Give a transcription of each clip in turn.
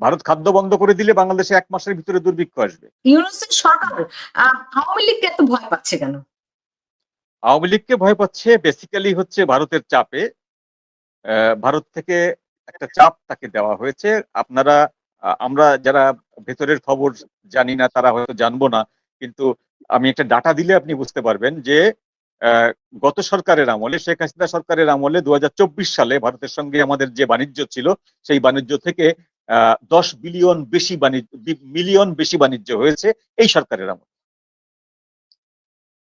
ভারত খাদ্য বন্ধ করে দিলে বাংলাদেশে এক মাসের ভিতরে দুর্ভিক্ষ আসবে। ইউনুসের সরকার আওয়ামী লীগকে এত ভয় পাচ্ছে কেন? আওয়ামী লীগকে ভয় পাচ্ছে বেসিক্যালি হচ্ছে ভারতের চাপে। ভারত থেকে একটা চাপ তাকে দেওয়া হয়েছে। আপনারা আমরা যারা ভেতরের খবর জানি না তারা হয়তো জানব না কিন্তু আমি একটা ডাটা দিলে আপনি বুঝতে পারবেন যে আহ, গত সরকারের আমলে শেখ হাসিনা সরকারের আমলে দু হাজার চব্বিশ সালে ভারতের সঙ্গে আমাদের যে বাণিজ্য ছিল সেই বাণিজ্য থেকে দশ বিলিয়ন বেশি বাণিজ্য মিলিয়ন বেশি বাণিজ্য হয়েছে এই সরকারের আমলে।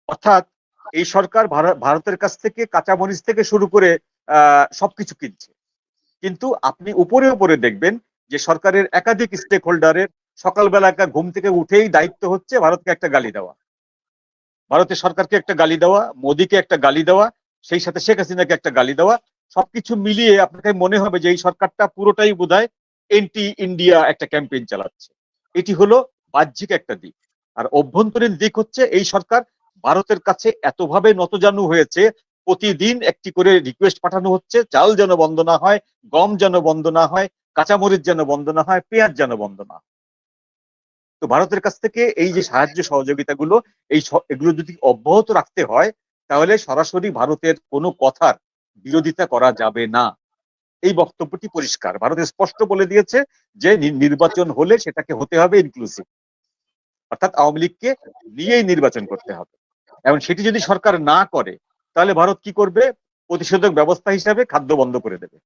অর্থাৎ এই সরকার ভারতের কাছ থেকে কাঁচামরিচ থেকে শুরু করে সবকিছু কিনছে। কিন্তু আপনি উপরে উপরে দেখবেন যে সরকারের একাধিক স্টেক হোল্ডারের সকালবেলা একটা ঘুম থেকে উঠেই দায়িত্ব হচ্ছে ভারতকে একটা গালি দেওয়া। ভারতের সরকারকে একটা গালি দেওয়া, মোদীকে একটা গালি দেওয়া, সেই সাথে শেখ হাসিনাকে একটা গালি দেওয়া, সবকিছু মিলিয়ে আপনাকে মনে হবে যে এই সরকারটা পুরোটাই বোধহয় এন্টি ইন্ডিয়া একটা ক্যাম্পেইন চালাচ্ছে। এটি হলো বাহ্যিক একটা দিক। আর অভ্যন্তরীণ দিক হচ্ছে এই সরকার ভারতের কাছে এতভাবে নতজানু হয়েছে, প্রতিদিন একটি করে রিকোয়েস্ট পাঠানো হচ্ছে, চাল যেন বন্ধ না হয়, গম যেন বন্ধ না হয়, কাঁচামরিচ যেন বন্ধ না হয়, পেঁয়াজ যেন বন্ধ না। তো ভারতের কাছ থেকে এই যে সাহায্য সহযোগিতাগুলো, এই এগুলো যদি অব্যাহত রাখতে হয়, তাহলে সরাসরি ভারতের কোনো কথার বিরোধিতা করা যাবে না। এই বক্তব্যটি পরিষ্কার। ভারত স্পষ্ট বলে দিয়েছে যে নির্বাচন হলে সেটাকে হতে হবে ইনক্লুসিভ অর্থাৎ আওয়ামী লীগকে নিয়েই নির্বাচন করতে হবে। এবং সেটি যদি সরকার না করে, তাহলে ভারত কি করবে? প্রতিষেধক ব্যবস্থা হিসাবে খাদ্য বন্ধ করে দেবে।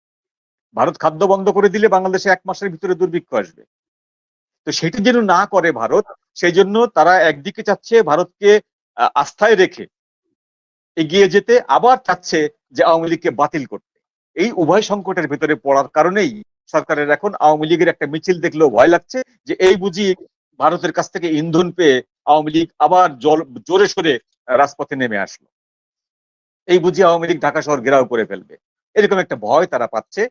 ভারত খাদ্য বন্ধ করে দিলে বাংলাদেশে এক মাসের ভিতরে দুর্ভিক্ষ আসবে। তো সেটি যেন না করে ভারত, সেই জন্য তারা একদিকে চাচ্ছে ভারতকে আস্থায় রেখে এগিয়ে যেতে, আবার চাচ্ছে যে আওয়ামী লীগকে বাতিল করতে। এই উভয় সংকটের ভেতরে পড়ার কারণেই সরকারের এখন আওয়ামী লীগের একটা মিছিল দেখলেও ভয় লাগছে যে এই বুঝি ভারতের কাছ থেকে ইন্ধন পেয়ে আওয়ামী লীগ আবার জল, জোরে সোরে রাজপথে নেমে আসলো। এই বুঝি আওয়ামী লীগ ঢাকা শহর ঘেরাও করে ফেলবে। এরকম একটা ভয় তারা পাচ্ছে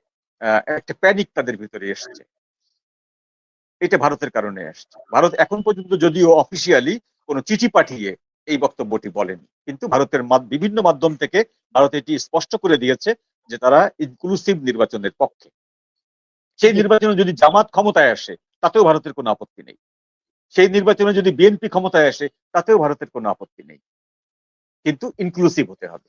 একটা প্যানিক তাদের ভিতরে এসছে। এটা ভারতের কারণে আসছে ভারত এখন পর্যন্ত যদিও অফিসিয়ালি কোনো চিঠি পাঠিয়ে এই বক্তব্যটি বলেনি, কিন্তু ভারতের বিভিন্ন মাধ্যম থেকে ভারত এটি স্পষ্ট করে দিয়েছে যে তারা ইনক্লুসিভ নির্বাচনের পক্ষে। সেই নির্বাচনে যদি জামাত ক্ষমতায় আসে তাতেও ভারতের কোনো আপত্তি নেই। সেই নির্বাচনে যদি বিএনপি ক্ষমতায় আসে তাতেও ভারতের কোনো আপত্তি নেই। কিন্তু ইনক্লুসিভ হতে হবে।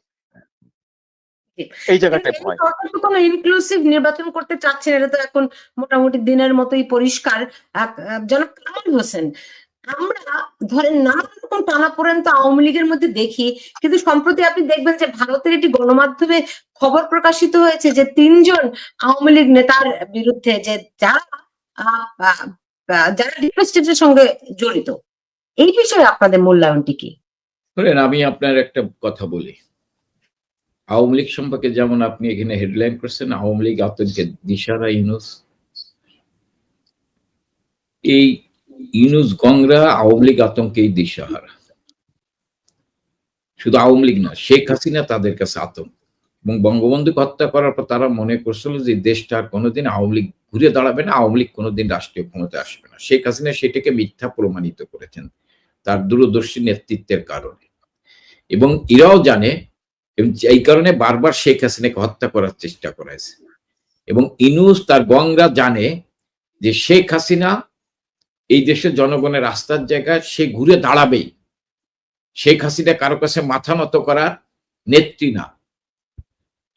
এই জায়গাটায় ভয় কোনো ইনক্লুসিভ নির্বাচন করতে চাচ্ছে এটা তো এখন মোটামুটি দিনের মতোই পরিষ্কার। জনাব কামাল হোসেন আমরা ধরেন নানান রকম টানাপোড়েন তো আওয়ামী লীগের মধ্যে দেখি, কিন্তু সম্প্রতি আপনি দেখবেন যে ভারতের একটি গণমাধ্যমে খবর প্রকাশিত হয়েছে যে তিনজন আওয়ামী লীগ নেতার বিরুদ্ধে যে যারা যারা সঙ্গে জড়িত। এই বিষয়ে আপনাদের মূল্যায়নটি কি? ধরেন আমি আপনার একটা কথা বলি। আওয়ামী লীগ সম্পর্কে যেমন আপনি এখানে হেডলাইন করছেন, আওয়ামী লীগ আতঙ্কের দিশারা ইউনুস। এই ইউনুস গংরা আওয়ামী লীগ আতঙ্কেই দিশাহারা। শুধু আওয়ামী লীগ না শেখ হাসিনা তাদের কাছে আতঙ্ক। এবং বঙ্গবন্ধুকে হত্যা করার পর তারা মনে করছিল যে, দেশটা কোনোদিন আওয়ামী লীগ ঘুরে দাঁড়াবে না, আওয়ামী লীগ কোনোদিন রাষ্ট্রীয় ক্ষমতায় আসবে না। শেখ হাসিনা সেটাকে মিথ্যা প্রমাণিত করেছেন তার দূরদর্শী নেতৃত্বের কারণে। এবং এরাও জানে, এবং এই কারণে বারবার শেখ হাসিনাকে হত্যা করার চেষ্টা করেছে। এবং ইনুস তার গংরা জানে যে, শেখ হাসিনা এই দেশের জনগণের রাস্তার জায়গায় সে ঘুরে দাঁড়াবেই। শেখ হাসিনা কারও কাছে মাথা নত করার নেত্রী না।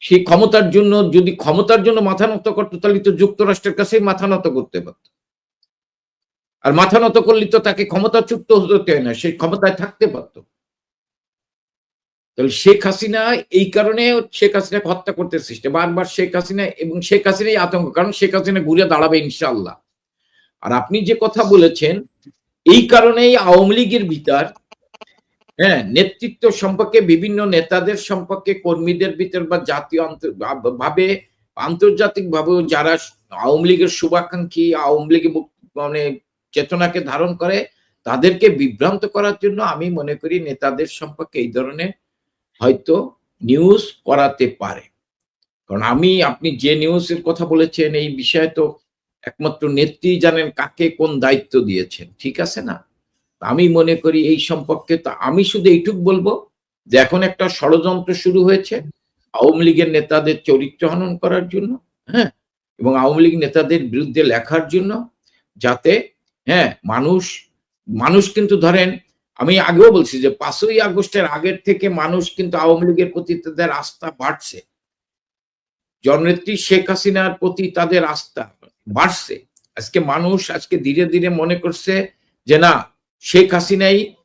সেই ক্ষমতার জন্য, যদি ক্ষমতার জন্য মাথা নত করতো, তাহলে তো যুক্তরাষ্ট্রের কাছেই মাথা নত করতে পারত। আর মাথা নত করলে তো তাকে ক্ষমতাচ্যুত হতে হয় না, সে ক্ষমতায় থাকতে পারতো। তাহলে শেখ হাসিনা এই কারণে শেখ হাসিনাকে হত্যা করতে চেষ্টা, বারবার শেখ হাসিনা এবং শেখ হাসিনাই আতঙ্ক, কারণ শেখ হাসিনা ঘুরে দাঁড়াবে ইনশাল্লাহ আর আপনি যে কথা বলেছেন, এই কারণেই আওয়ামী লীগের ভিতর হ্যাঁ নেতৃত্ব সম্পর্কে বিভিন্ন নেতাদের সম্পর্কে কর্মীদের ভিতর বা জাতীয় ভাবে আন্তর্জাতিক ভাবেও যারা আওয়ামী লীগের শুভাকাঙ্ক্ষী, আওয়ামী লীগের মানে চেতনাকে ধারণ করে, তাদেরকে বিভ্রান্ত করার জন্য আমি মনে করি নেতাদের সম্পর্কে এই ধরনের হয়তো নিউজ করাতে পারে। কারণ আমি, আপনি যে নিউজের কথা বলেছেন, এই বিষয়ে তো একমাত্র নেত্রী জানেন কাকে কোন দায়িত্ব দিয়েছেন, ঠিক আছে না? আমি মনে করি এই সম্পর্কে তো আমি শুধু এইটুক বলব যে এখন একটা ষড়যন্ত্র শুরু হয়েছে আওয়ামী লীগের নেতাদের চরিত্র হনন করার জন্য হ্যাঁ? এবং আওয়ামী লীগ নেতাদের বিরুদ্ধে লেখার জন্য যাতে হ্যাঁ মানুষ মানুষ কিন্তু ধরেন, আমি আগেও বলছি যে পাঁচই আগস্টের আগের থেকে মানুষ কিন্তু আওয়ামী লীগের প্রতি তাদের আস্থা বাড়ছে। জননেত্রী শেখ হাসিনার প্রতি তাদের আস্থা বাড়ছে। আজকে মানুষ আজকে ধীরে ধীরে মনে করছে যে, না, শেখ হাসিনাই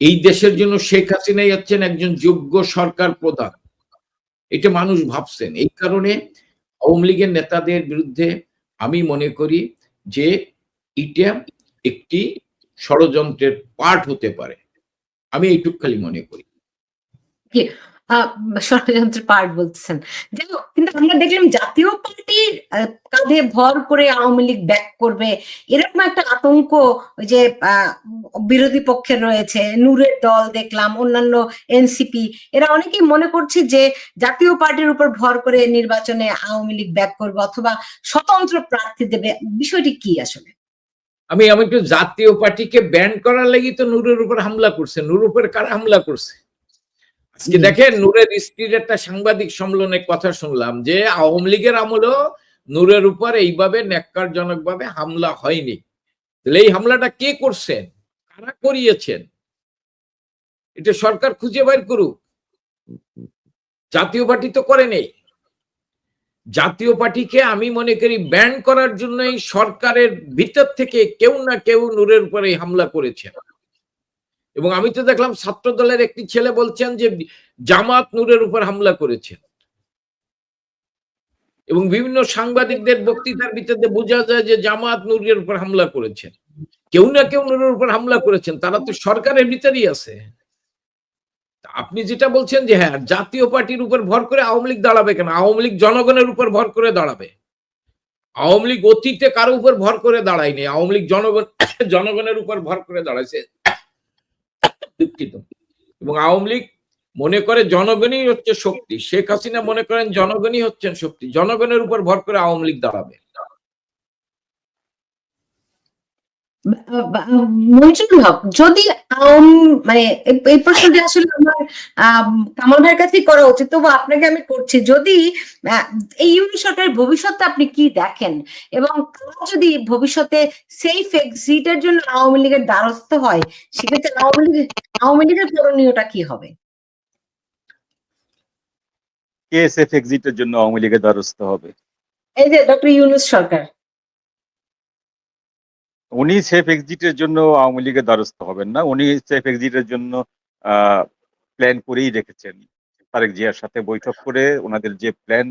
এই দেশের জন্য শেখ হাসিনাই হচ্ছেন একজন যোগ্য সরকার প্রধান। এটা মানুষ ভাবছেন। এই কারণে আওয়ামী লীগের নেতাদের বিরুদ্ধে আমি মনে করি যে, এটা একটি ষড়যন্ত্রের পার্ট হতে পারে। আমি এইটুক খালি মনে করি। ষড়যন্ত্রের পার্ট বলতেছেন। কিন্তু আমরা দেখলাম জাতীয় পার্টির কাঁধে ভর করে আওয়ামী লীগ ব্যাক করবে। এরকম একটা আতঙ্ক যে বিরোধী পক্ষের রয়েছে। নূরের দল দেখলাম, অন্যান্য এনসিপি। এরা অনেকেই মনে করছে যে, জাতীয় পার্টির উপর ভর করে নির্বাচনে আওয়ামী লীগ ব্যাক করবে অথবা স্বতন্ত্র প্রার্থী দেবে। বিষয়টি কি আসলে? আমি আমি একটু জাতীয় পার্টিকে ব্যান করার লাগি তো নূরের উপর হামলা করছে। নূর উপর কারা হামলা করছে? আজকে দেখেন নূরের স্ত্রীর একটা সাংবাদিক সম্মেলনে কথা শুনলাম যে আওয়ামী লীগের আমলেও নূরের উপর এইভাবে ন্যাক্কারজনক ভাবে হামলা হয়নি। তাহলে এই হামলাটা কে করছেন? কারা করিয়েছেন? এটা সরকার খুঁজে বের করুক। জাতীয় পার্টি তো করে নেই। জাতীয় পার্টিকে আমি মনে করি ব্যান করার জন্যই সরকারের ভিতর থেকে কেউ না কেউ নূরের উপরে এই হামলা করেছে এবং আমি তো দেখলাম ছাত্র দলের একটি ছেলে বলছেন যে জামাত নূরের উপর হামলা করেছে। এবং বিভিন্ন সাংবাদিকদের বক্তৃতার ভিতরে বোঝা যায় যে জামাত নূরের উপর হামলা করেছে। কেউ না কেউ নূরের উপর হামলা করেছেন, তারা তো সরকারের ভিতরেই আছে। আপনি যেটা বলছেন যে হ্যাঁ জাতীয় পার্টির উপর ভর করে আওয়ামী লীগ দাঁড়াবে কেন? আওয়ামী লীগ জনগণের উপর ভর করে দাঁড়াবে। আওয়ামী লীগ অতীতে কারও উপর ভর করে দাঁড়ায়নি। আওয়ামী লীগ জনগণ জনগণের উপর ভর করে দাঁড়াইছে। দুঃখিত। এবং আওয়ামী লীগ মনে করে জনগণই হচ্ছে শক্তি। শেখ হাসিনা মনে করেন জনগণই হচ্ছেন শক্তি। জনগণের উপর ভর করে আওয়ামী লীগ দাঁড়াবে। মঞ্জুর হক, যদি মানে এই- প্রশ্নটি আসলে আমার কামাল ভাইয়ের কাছেই করা উচিত। তবু আপনাকে আমি করছি, যদি এই ইউনি সরকারের ভবিষ্যতে আপনি কি দেখেন? এবং যদি ভবিষ্যতে সেফ এক্সিটের জন্য আওয়ামী লীগের দ্বারস্থ হয়, সেক্ষেত্রে আওয়ামী লীগ আওয়ামী লীগের করণীয়টা কি হবে? কে সেফ এক্সিটের জন্য আওয়ামী লীগের দ্বারস্থ হবে। এই যে ডক্টর ইউনুস সরকার। উনি সেফ এক্সিটের জন্য আওয়ামী লীগের দ্বারস্থ হবেন না। উনি সেফ এক্সিটের জন্য প্ল্যান করেই রেখেছেন। তারেক জিয়ার সাথে বৈঠক করে ওনাদের যে প্ল্যান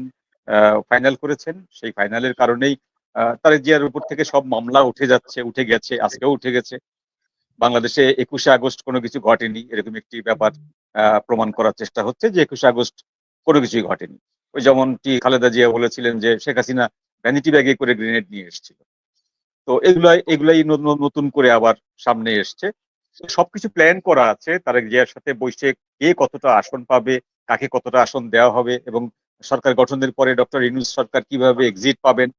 ফাইনাল করেছেন সেই ফাইনালের কারণেই তারেক জিয়ার উপর থেকে সব মামলা উঠে যাচ্ছে উঠে গেছে আজকেও উঠে গেছে। বাংলাদেশে একুশে আগস্ট কোনো কিছু ঘটেনি, এরকম একটি ব্যাপার প্রমাণ করার চেষ্টা হচ্ছে যে একুশে আগস্ট কোনো কিছুই ঘটেনি। ওই যেমনটি খালেদা জিয়া বলেছিলেন যে শেখ হাসিনা ভ্যানিটি ব্যাগে করে গ্রেনেড নিয়ে এসেছিল। তো এগুলাই এগুলাই নতুন করে আবার সামনে এসছে। সবকিছু প্ল্যান করা আছে তারেক জিয়ার সাথে বসে কে কতটা আসন পাবে, কাকে কতটা আসন দেওয়া হবে এবং সরকার গঠনের পরে ডক্টর ইনুস সরকার কীভাবে এক্সিট পাবেন,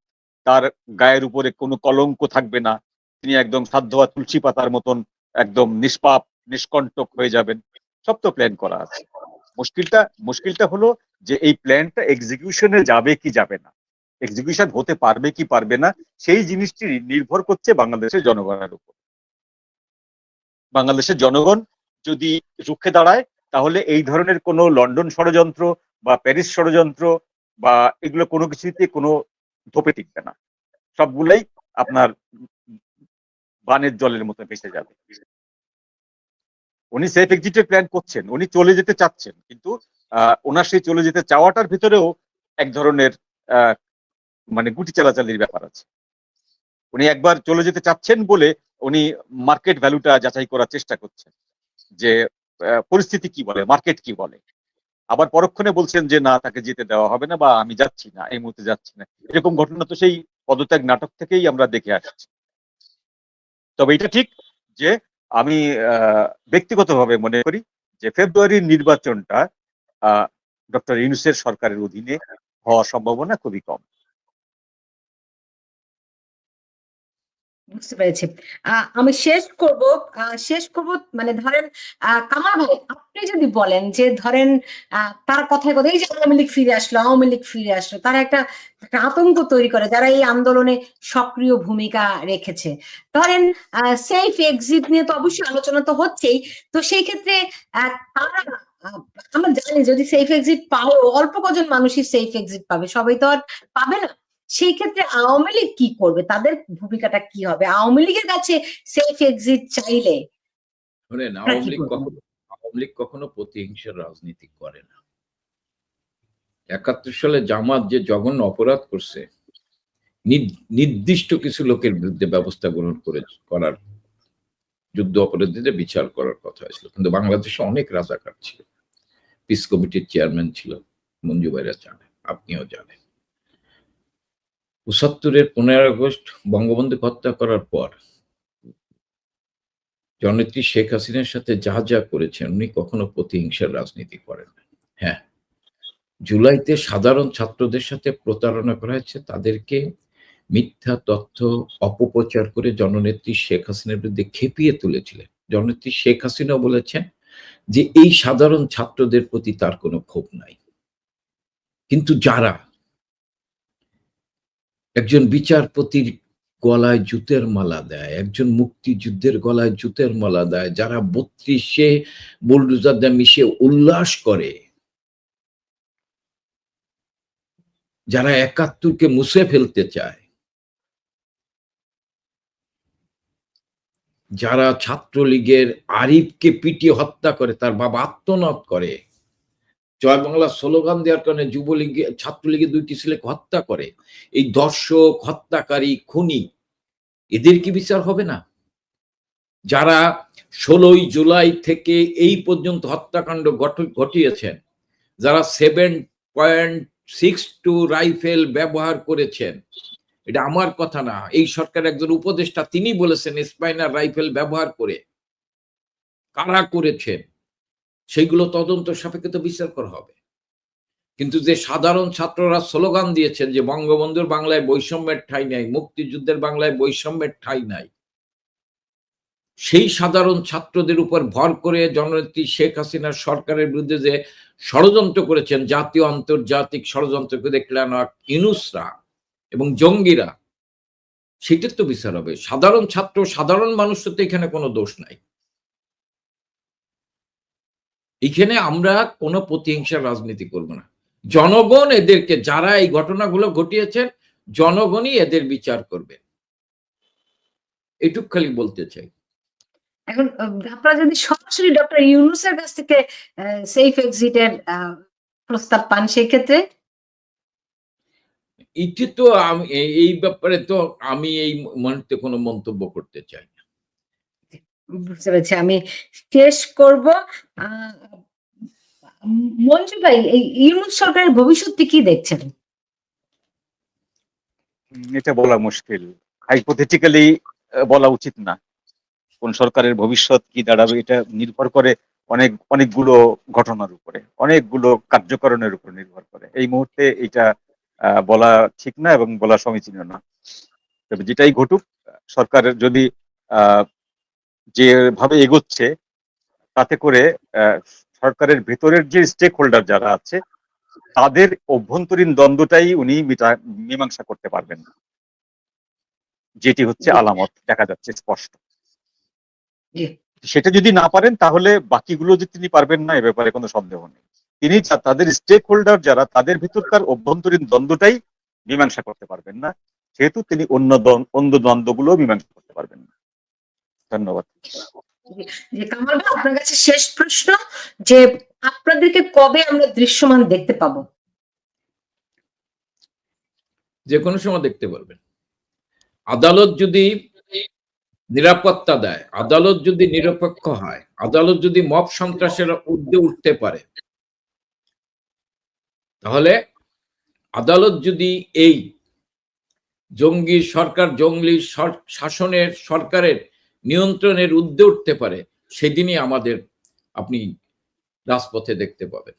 তার গায়ের উপরে কোনো কলঙ্ক থাকবে না। তিনি একদম সাধ্যবা তুলসী পাতার মতন একদম নিষ্পাপ, নিষ্কণ্টক হয়ে যাবেন। সব তো প্ল্যান করা আছে। মুশকিলটা মুশকিলটা হলো যে এই প্ল্যানটা এক্সিকিউশনে যাবে কি যাবে না। এক্সিকিউশন হতে পারবে কি পারবে না, সেই জিনিসটি নির্ভর করছে বাংলাদেশের জনগণের উপর। বাংলাদেশের জনগণ যদি রুখে দাঁড়ায়, তাহলে এই ধরনের কোনো লন্ডন ষড়যন্ত্র বা প্যারিস ষড়যন্ত্র বা এগুলো কোনো কিছুতে কোনো ধোপে টিকবে না। সবগুলাই আপনার বানের জলের মতো ভেসে যাবে। উনি সেফ এক্সিটের প্ল্যান করছেন, উনি চলে যেতে চাচ্ছেন, কিন্তু ওনার সেই চলে যেতে চাওয়াটার ভিতরেও এক ধরনের মানে গুটি চালাচালির ব্যাপার আছে। উনি একবার চলে যেতে চাচ্ছেন বলে উনি মার্কেট ভ্যালুটা যাচাই করার চেষ্টা করছেন, যে পরিস্থিতি কি বলে, মার্কেট কি বলে। আবার পরক্ষণে বলছেন যে, না, তাকে যেতে দেওয়া হবে না বা আমি যাচ্ছি না, এই মুহূর্তে যাচ্ছি না। এরকম ঘটনা তো সেই পদত্যাগ নাটক থেকেই আমরা দেখে আসছি। তবে এটা ঠিক যে আমি ব্যক্তিগতভাবে মনে করি যে ফেব্রুয়ারির নির্বাচনটা ডক্টর ইউনুসের সরকারের অধীনে হওয়ার সম্ভাবনা খুবই কম। বুঝতে পেরেছি। আমি শেষ করব শেষ করব মানে ধরেন কামাল ভাই, আপনি যদি বলেন যে ধরেন তার কথায় কথা এই যে আওয়ামী লীগ ফিরে আসলো, আওয়ামী লীগ ফিরে আসলো, তারা একটা আতঙ্ক তৈরি করে, যারা এই আন্দোলনে সক্রিয় ভূমিকা রেখেছে। ধরেন সেফ এক্সিট নিয়ে তো অবশ্যই আলোচনা তো হচ্ছেই, তো সেই ক্ষেত্রে তারা আমরা জানি যদি সেফ এক্সিট পাও, অল্প কজন মানুষই সেফ এক্সিট পাবে, সবাই তো আর পাবে না। সেই ক্ষেত্রে আওয়ামী লীগ কি করবে? তাদের ভূমিকাটা কি হবে? আওয়ামী লীগের কাছে সেফ এক্সিট চাইলে শোনেন আওয়ামী লীগ কখনো আওয়ামী লীগ কখনো প্রতিহিংসার রাজনীতি করে না। একাত্তর সালে জামাত যে জঘন্য অপরাধ করছে নির্দিষ্ট কিছু লোকের বিরুদ্ধে ব্যবস্থা গ্রহণ করে করার যুদ্ধ অপরাধীদের বিচার করার কথা হয়েছিল কিন্তু বাংলাদেশে অনেক রাজাকার ছিল। পিস কমিটির চেয়ারম্যান ছিল মঞ্জু ভাইরা জানেন আপনিও জানেন। পঁচাত্তরের পনেরো আগস্ট বঙ্গবন্ধু হত্যা করার পর জননেত্রী শেখ হাসিনার সাথে যা যা করেছেন, উনি কখনো প্রতিহিংসার রাজনীতি করেন হ্যাঁ জুলাইতে সাধারণ ছাত্রদের সাথে প্রতারণা করা হয়েছে, তাদেরকে মিথ্যা তথ্য, অপপ্রচার করে জননেত্রী শেখ হাসিনার বিরুদ্ধে খেপিয়ে তুলেছিলেন। জননেত্রী শেখ হাসিনা বলেছেন যে, এই সাধারণ ছাত্রদের প্রতি তার কোনো ক্ষোভ নাই। কিন্তু যারা একজন বিচারপতির গলায় জুতের মালা দেয়, একজন মুক্তিযুদ্ধের গলায় জুতের মালা দেয়, যারা বত্রিশে বুলডুজার দিয়ে মিশে উল্লাস করে। যারা একাত্তরকে মুছে ফেলতে চায়। যারা ছাত্রলীগের আরিফকে পিটিয়ে হত্যা করে, তার বাবা আত্মনাদ করে। জয় বাংলা স্লোগান দেওয়ার কারণে যুবলীগের ছাত্রলীগের দুইটি ছেলেকে হত্যা করে। এই দর্শক, হত্যাকারী, খুনি, এদের কি বিচার হবে না? যারা ষোলোই জুলাই থেকে এই পর্যন্ত হত্যাকাণ্ড ঘট- ঘটিয়েছেন, যারা seven point six two rifle ব্যবহার করেছেন, এটা আমার কথা না। এই সরকার একজন উপদেষ্টা, তিনি বলেছেন, স্পাইনার রাইফেল ব্যবহার করে কারা করেছেন? সেইগুলো তদন্ত সাপেক্ষে তো বিচার করা হবে। কিন্তু যে সাধারণ ছাত্ররা স্লোগান দিয়েছেন যে বঙ্গবন্ধুর বাংলায় বৈষম্যের ঠাঁই নাই, মুক্তিযুদ্ধের বাংলায় বৈষম্যের ঠাঁই নাই, সেই সাধারণ ছাত্রদের উপর ভর করে জননেত্রী শেখ হাসিনার সরকারের বিরুদ্ধে যে ষড়যন্ত্র করেছেন, জাতীয়, আন্তর্জাতিক ষড়যন্ত্র করে দেখলেন ইনুসরা এবং জঙ্গিরা সেটার তো বিচার হবে। সাধারণ ছাত্র, সাধারণ মানুষের তো এখানে কোনো দোষ নাই। এখানে আমরা কোনো প্রতিহিংসার রাজনীতি করব না। জনগণ এদেরকে যারা এই ঘটনাগুলো ঘটিয়েছেন জনগণই এদের বিচার করবে। এটুক খালি বলতে চাই। এখন আপনারা যদি সরাসরি ডক্টর ইউনুসের কাছ থেকে সেফ এক্সিটের প্রস্তাব পান সেই ক্ষেত্রে? এটি তো এই- ব্যাপারে তো আমি এই মুহূর্তে কোনো মন্তব্য করতে চাই না। বুঝতে পেরেছি। আমি শেষ করব। মঞ্জু ভাই, এই সরকারের ভবিষ্যৎ কি দেখছেন? এটা বলা মুশকিল। হাইপোথেটিক্যালি বলা উচিত না। কোন সরকারের ভবিষ্যৎ কি দাঁড়াবে, এটা নির্ভর করে অনেক, অনেকগুলো ঘটনার উপরে, অনেকগুলো কার্যকরণের উপর নির্ভর করে। এই মুহূর্তে এটা বলা ঠিক না এবং বলা সমীচীন না। তবে যেটাই ঘটুক সরকারের যদি যেভাবে এগোচ্ছে, তাতে করে সরকারের ভেতরের যে স্টেক হোল্ডার যারা আছে তাদের অভ্যন্তরীণ দ্বন্দ্বটাই উনি মিটা- মীমাংসা করতে পারবেন না। যেটি হচ্ছে আলামত দেখা যাচ্ছে স্পষ্ট। সেটা যদি না পারেন তাহলে বাকিগুলো যে তিনি পারবেন না এ ব্যাপারে কোনো সন্দেহ নেই। তিনি তাদের স্টেক হোল্ডার যারা তাদের ভিতরকার অভ্যন্তরীণ দ্বন্দ্বটাই মীমাংসা করতে পারবেন না। সেহেতু তিনি অন্য দ্বন্দ্ব অন্য দ্বন্দ্বগুলো মীমাংসা করতে পারবেন না। ধন্যবাদ। যে কামাল আপনার কাছে শেষ প্রশ্ন যে আপনাদেরকে কবে আমরা দৃশ্যমান দেখতে পাবো? যে কোনো সময় দেখতে পারবেন। আদালত যদি নিরাপত্তা দেয়, আদালত যদি নিরপেক্ষ হয়, আদালত যদি মব সন্ত্রাসের ঊর্ধ্বে উঠতে পারে, তাহলে আদালত যদি এই জঙ্গি সরকার, জঙ্গলি শাসনের সরকারের নিয়ন্ত্রণের উদ্যে উঠতে পারে সেদিনই আমাদের আপনি রাজপথে দেখতে পাবেন।